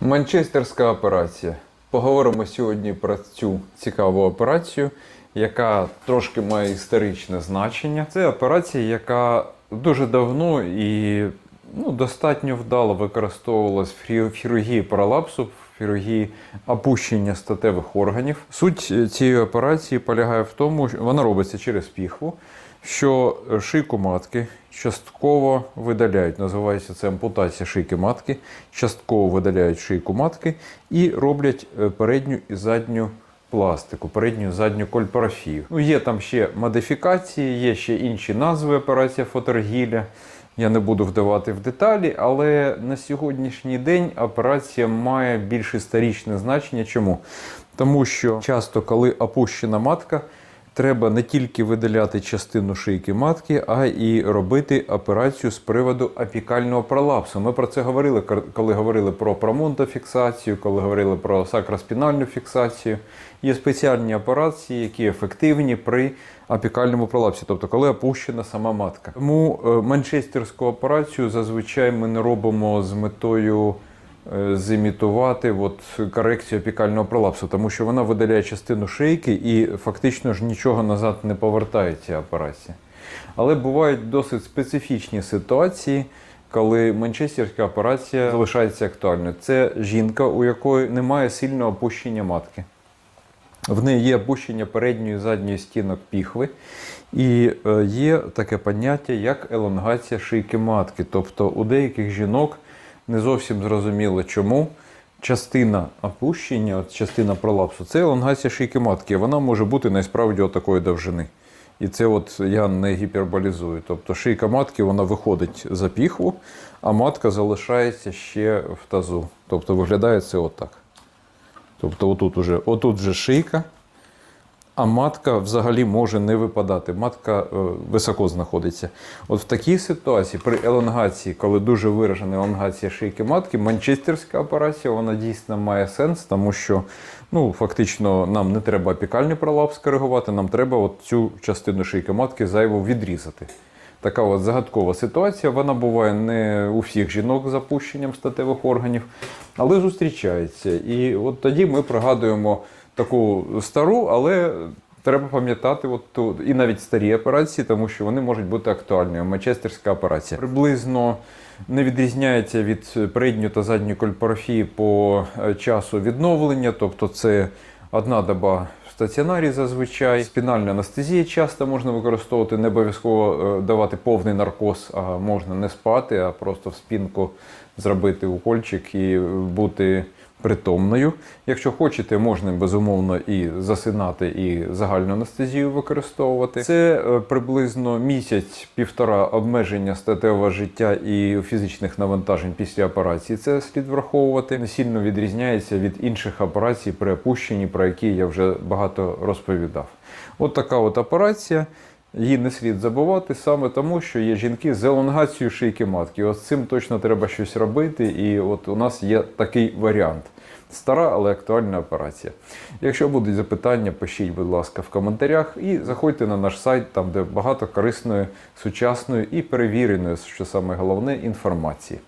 Манчестерська операція. Поговоримо сьогодні про цю цікаву операцію, яка трошки має історичне значення. Це операція, яка дуже давно і ну, достатньо вдало використовувалась в хірургії пролапсу, хірургії опущення статевих органів. Суть е, цієї операції полягає в тому, що вона робиться через піхву, що шийку матки частково видаляють. Називається це ампутація шийки матки. Частково видаляють шийку матки і роблять е, передню і задню пластику, передню задню кольпарафію. Ну, є там ще модифікації, є ще інші назви операція фотергіля. Я не буду вдавати в деталі, але на сьогоднішній день операція має більш історичне значення. Чому? Тому що часто, коли опущена матка, треба не тільки видаляти частину шийки матки, а і робити операцію з приводу апікального пролапсу. Ми про це говорили, коли говорили про промонтофіксацію, коли говорили про сакраспінальну фіксацію. Є спеціальні операції, які ефективні при апікальному пролапсі, тобто коли опущена сама матка. Тому е, манчестерську операцію зазвичай ми не робимо з метою зімітувати от, корекцію апікального пролапсу, тому що вона видаляє частину шийки і фактично ж нічого назад не повертає ця операція. Але бувають досить специфічні ситуації, коли манчестерська операція залишається актуальною. Це жінка, у якої немає сильного опущення матки. В неї є опущення передньої і задньої стінок піхви, і е, є таке поняття, як елонгація шийки матки. Тобто у деяких жінок не зовсім зрозуміло, чому частина опущення, от частина пролапсу, це елонгація шийки матки. Вона може бути насправді отакої довжини. І це от я не гіперболізую. Тобто шийка матки вона виходить за піхву, а матка залишається ще в тазу. Тобто виглядає це отак. Тобто отут уже, отут вже шийка, а матка взагалі може не випадати. Матка е, високо знаходиться. От в такій ситуації, при елонгації, коли дуже виражена елонгація шийки матки, манчестерська операція вона дійсно має сенс, тому що ну, фактично нам не треба апікальний пролапс коригувати, нам треба от цю частину шийки матки зайву відрізати. Така от загадкова ситуація. Вона буває не у всіх жінок з запущенням статевих органів, але зустрічається. І от тоді ми пригадуємо таку стару, але треба пам'ятати от ту, і навіть старі операції, тому що вони можуть бути актуальними. Манчестерська операція приблизно не відрізняється від передньої та задньої кольпарафії по е, часу відновлення, тобто це одна доба в стаціонарі зазвичай. Спінальна анестезія часто можна використовувати, не обов'язково е, давати повний наркоз, а можна не спати, а просто в спінку зробити укольчик і бути притомною. Якщо хочете, можна безумовно і засинати, і загальну анестезію використовувати. Це е, приблизно місяць-півтора обмеження статевого життя і фізичних навантажень після операції. Це слід враховувати. Не сильно відрізняється від інших операцій при опущенні, про які я вже багато розповідав. От така от операція. Її не слід забувати саме тому, що є жінки з елонгацією шийки матки. З цим точно треба щось робити. І от у нас є такий варіант. Стара, але актуальна операція. Якщо будуть запитання, пишіть, будь ласка, в коментарях і заходьте на наш сайт, там де багато корисної, сучасної і перевіреної, що саме головне, інформації.